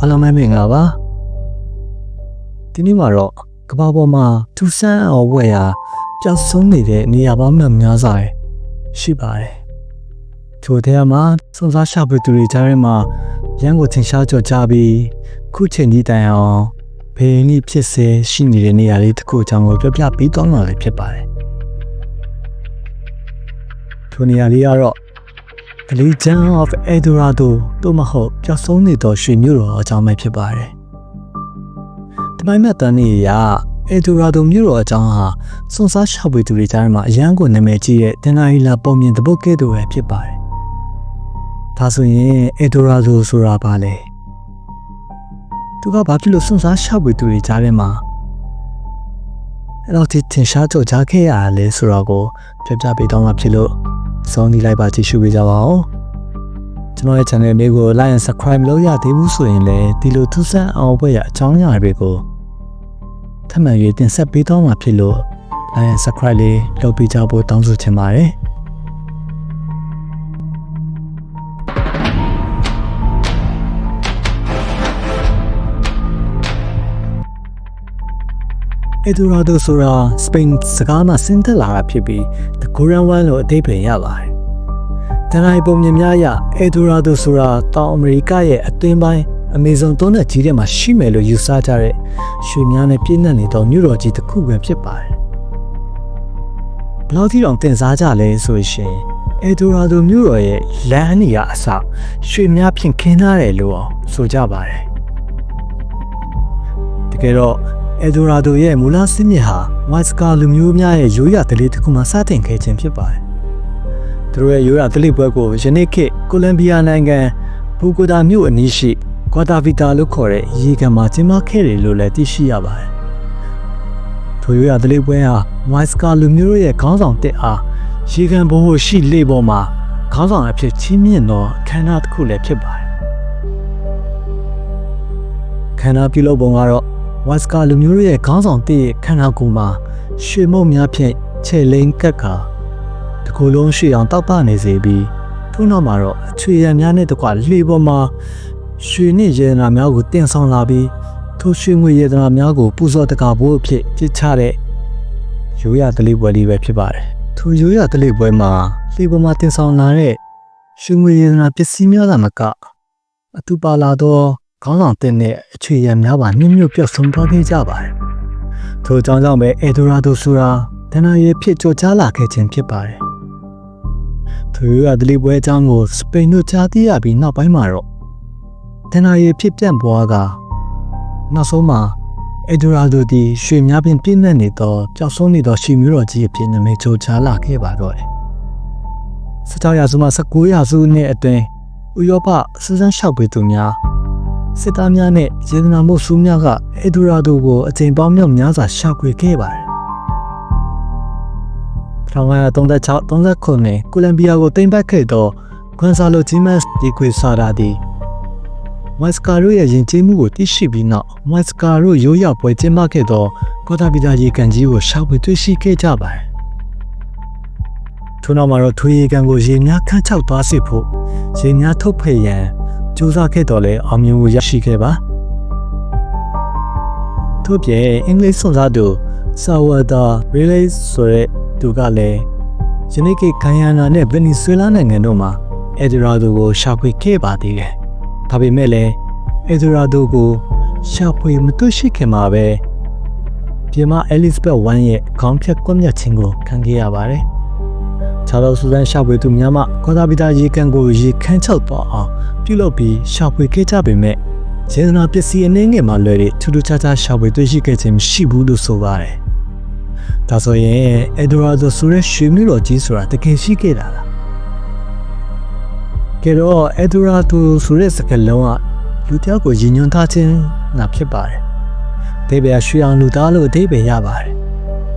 အားလုံးပဲမင်္ဂလာပါဒီနေ့မှာတော့ကမ္ဘာပေါ်မှာထူဆန်းအောင်ဝယ်ရာကြောက်ဆုံးနေတဲ့နေရာပေါင်းများများစွာရှိပါတယ်ထိုထဲမှာစုံစားရှာဖွေသူတွေကြားထဲမှာရန်ကိုထင်ရှားကြော်ကြပြီးခုချိန်ကြီးတိုင်အောင်ဘေးနီးဖြစ်စေရှိနေတဲ့နေရာလေးတစ်ခုအကြောင်းကိုပြောပြပေးသွားမှာလည်းဖြစ်ပါတယ်ထိုနေရာလေးကတော့ The Legend of Eldorado တို့မဟုတ်ပျောက်ဆုံးနေသောရွှေမြို့တော်အကြောင်းပဲဖြစ်ပါတယ်။တမိုင်းမဲ့တန်နေရ Eldorado မြို့တော်အကြောင်းဟာစွန်စားရှာဖွေသူတွေကြားမှာအရန်ကိုနာမည်ကြီးတဲ့တင်နာရီလာပုံမြင်တပုတ်ကဲ့သို့ပဲဖြစ်ပါတယ်။ဒါဆိုရင် Eldorado ဆိုတာဘာလဲ။သူကဘာဖြစ်လို့စွန်စားရှာဖွေသူတွေကြားထဲမှာအဲ့တော့ဒီထင်ရှားကြောကြားခဲ့ရတာလဲဆိုတော့ကိုပြောပြပေးတော့မှဖြစ်လို့ စောင်းနေလိုက်ပါကြည့်ရှုပေးကြပါဦးကျွန်တော်ရဲ့ channel လေးကို like and subscribe လုပ်ရသေးဘူးဆိုရင်လည်းဒီလိုထူးဆန်းအောင်ပွဲရအကြောင်းအရာတွေကိုထပ်မံ၍တင်ဆက်ပေးတော့မှာဖြစ်လို့ like and subscribe လေးလုပ်ပေးကြဖို့တောင်းဆိုချင်ပါတယ် အက်ဒိုရာဒိုဆိုတာစပိန်စကားမှာဆင်းသက်လာတာဖြစ်ပြီး The Korean One လို့အဓိပ္ပာယ်ရပါတယ်။တနင်္လာပုံမြင်များအရအက်ဒိုရာဒိုဆိုတာတောင်အမေရိကရဲ့အသွင်ပိုင်းအမေဇုန်သုံးတဲ့ကြီးထဲမှာရှိမယ်လို့ယူဆကြတဲ့ရွှေများနဲ့ပြည့်နှက်နေသောမြို့တော်ကြီးတစ်ခုပဲဖြစ်ပါတယ်။ဘလောက်ထိတောင်တင်စားကြလဲဆိုရှင်အက်ဒိုရာဒိုမြို့တော်ရဲ့လမ်းနေရအစရွှေများဖြင့်ခင်းထားတယ်လို့ဆိုကြပါတယ်။တကယ်တော့ အယ်ဒိုရာဒိုရဲ့မူလစစ်မြစ်ဟာဝိုက်စကာလူမျိုးများရဲ့ရိုးရာဓလေ့တစ်ခုမှစတင်ခဲ့ခြင်းဖြစ်ပါတယ်။သူတို့ရဲ့ရိုးရာဓလေ့ပွဲကိုယနေ့ခေတ်ကိုလံဘီယာနိုင်ငံဘူကိုတာမြို့အနီးရှိကွာတာဗီတာလို့ခေါ်တဲ့ရေကန်မှာကျင်းပခဲ့တယ်လို့လည်းသိရှိရပါတယ်။ထိုရိုးရာဓလေ့ပွဲဟာဝိုက်စကာလူမျိုးရဲ့ခေါင်းဆောင်တစ်အားရေကန်ဘိုးရှိလေပေါ်မှာခေါင်းဆောင်အဖြစ်ချီးမြှင့်သောခန္ဓာတစ်ခုလည်းဖြစ်ပါတယ်။ခန္ဓာပြုလုပ်ပုံကတော့ ဝတ်စကာလူမျိုးရဲ့ခေါင်းဆောင်တည့်ခန္ဓာကိုယ်မှာရွှေမုတ်များဖြင့်ခြေလိမ်ကပ်ကာတကူလုံးရွှေအောင်တောက်ပနေစေပြီးထို့နောက်မှာတော့အချွေရံများနဲ့တကွလှေပေါ်မှာရွှေနဲ့ရေနာများကိုတင်ဆောင်လာပြီးထိုရွှေငွေရေနာများကိုပူဇော်တကာဘိုးအဖြစ်ပြစ်ချတဲ့ရိုးရတလေးပွဲလေးပဲဖြစ်ပါတယ်ထိုရိုးရတလေးပွဲမှာလှေပေါ်မှာတင်ဆောင်လာတဲ့ရွှေငွေရေနာပစ္စည်းများသာမကအတူပါလာသော ခေါင်းဆောင်တင်တဲ့အခြေရများပါမြင့်မြတ်ပျောက်ဆုံးသွားခဲ့ကြပါတယ်။ထို့ကြောင့်ကြောင့်ပဲအက်ဒိုရာဒိုဆိုတာတနအီဖြစ်ကြော်ကြားလာခဲ့ခြင်းဖြစ်ပါတယ်။သူကဒလီပွဲအကြောင်းကိုစပိန်တို့ကြားသိရပြီးနောက်ပိုင်းမှာတော့တနအီဖြစ်ပြန့်ပွားကနောက်ဆုံးမှာအက်ဒိုရာဒိုဒီရွှေများပင်ပြည့်နှက်နေသောပျောက်ဆုံးနေသောရှီမျိုးတော်ကြီးအဖြစ်နာမည်ကြော်ကြားလာခဲ့ပါတော့တယ်။စကြောရာစုမှ19ရာစုနှစ်အတွင်းဥရောပစစမ်းလျှောက်ပေးသူများ စစ်သားများနဲ့ရေဒနာမှုဆူးများကအက်ဒူရာဒိုကိုအချိန်ပေါင်းမြောက်များစွာရှာဖွေခဲ့ပါတယ်။1936 39ကိုလံဘီယာကိုတင်ပတ်ခဲ့သောကွန်ဆာလိုဂျီမတ်ဒီကွေဆာရာဒီမတ်စကာရိုရဲ့ယဉ်ကျေးမှုကိုသိရှိပြီးနောက်မတ်စကာရိုရိုးရပွဲကျင်းပခဲ့သောကော်တာပီတာရေကန်ကြီးကိုရှာဖွေတွေ့ရှိခဲ့ကြပါတယ်။ထို့နောက်မှာတော့ထွေရေကန်ကိုရေများခန့်ချောက်သွားစေဖို့ရေများထုတ်ဖယ်ရန် စူးစမ်းခဲ့တော့လဲအောင်မြင်မှုရရှိခဲ့ပါထို့ပြင်အင်္ဂလိပ်စွန်စားသူဆာဝါဒါရီလေးဆိုတဲ့သူကလည်းယနေ့ခေတ်ဂိုင်ယာနာနဲ့ဗင်နီဇွဲလားနိုင်ငံတို့မှာအက်ဒရာဒိုကိုရှာဖွေခဲ့ပါသေးတယ်။ဒါပေမဲ့လည်းအက်ဒရာဒိုကိုရှာဖွေမတွေ့ရှိခင်မှာပဲပြင်မအဲလစ်ဘက်1ရဲ့ခေါင်းဖြတ်ကွပ်မျက်ခြင်းကိုခံခဲ့ရပါတယ်။ ခြားသောစူဇန်ရှာဖွေသူများမှခေါ်တာပီတာရေကန်ကိုရေခမ်းချောက်သွားအောင်ပြုလုပ်ပြီးရှာဖွေခဲ့ကြပေမဲ့ဂျင်းနာပစ္စည်းအနှင်းငယ်မှလွယ်တဲ့ထူးထူးခြားခြားရှာဖွေတွေ့ရှိခဲ့ခြင်းမရှိဘူးလို့ဆိုပါတယ်။ဒါဆိုရင်အက်ဒရာဒိုဆိုတဲ့ရွှေမျိုးတော်ကြီးဆိုတာတကယ်ရှိခဲ့တာလား။ကဲတော့အက်ဒရာဒိုဆိုတဲ့စကားလုံးကလူတယောက်ကိုယဉ်ညွန်ထားခြင်းနာဖြစ်ပါတယ်။အသေးပဲရွှေအောင်လူသားလို့အသေးပဲရပါတယ်။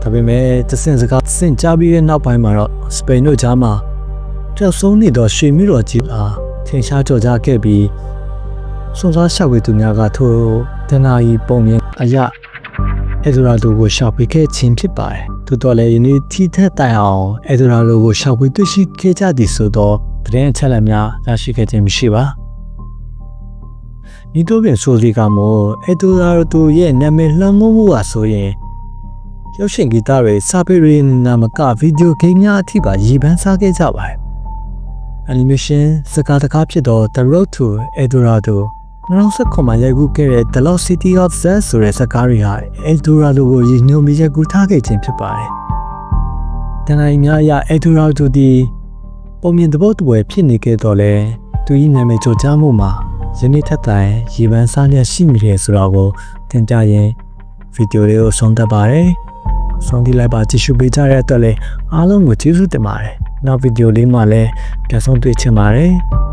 ဒါပေမဲ့တဆင့်စကားဆင့်ကြပြီးတဲ့နောက်ပိုင်းမှာတော့စပိန်တို့ကြားမှာကြောက်ဆုံးနေတော့ရွှေမျိုးတော်ကြီးအားထင်ရှားကြော်ကြားခဲ့ပြီးစွန်စားရှာဝေသူများကထိုတနာဤပုံမြင်အရာအဲဒရာဒိုကိုရှာဖွေခဲ့ခြင်းဖြစ်ပါတယ်။သို့တော်လည်းယနေ့ထိထက်တိုင်အောင်အဲဒရာဒိုကိုရှာဖွေတွေ့ရှိခဲ့ကြသည်ဆိုတော့တရင်အချက်လက်များရရှိခဲ့ခြင်းမရှိပါ။နီတိုပင်ဆိုစီကမို့အဒိုရာတိုရဲ့နာမည်လွှမ်းမိုးမှုဟာဆိုရင် ရုပ်ရှင်ဂီတတွေစာပေတွေနာမကဗီဒီယိုဂိမ်းများအထိပါရည်ပန်းစားခဲ့ကြပါတယ်။ animation စကားတကားဖြစ်တော့ The Road to Eldorado 2019မှာရိုက်ကူးခဲ့တဲ့ The Lost City of Z ဆိုတဲ့ဇာတ်ကားတွေဟာ Eldorado ကိုရည်ညွှန်းပြီးရိုက်ကူးထားခဲ့ခြင်းဖြစ်ပါတယ်။တန်တိုင်းများအရ Eldorado ဒီပုံမြင်သဘောတူပွဲဖြစ်နေခဲ့တော့လဲသူ၏နာမည်ကျော်ကြားမှုမှာယနေ့ထက်တိုင်ရေပန်းစားလျက်ရှိနေတယ်ဆိုတော့ကိုသင်ကြားရင်ဗီဒီယိုလေးကိုဆုံးသက်ပါတယ်။ ဆုံးထိလိုက်ပါကြည့်ရှုပေးကြတဲ့အတွက်လည်းအားလုံးကိုကျေးဇူးတင်ပါတယ်။နောက်ဗီဒီယိုလေးမှာလည်းပြန်ဆုံးတွေ့ချင်ပါတယ်။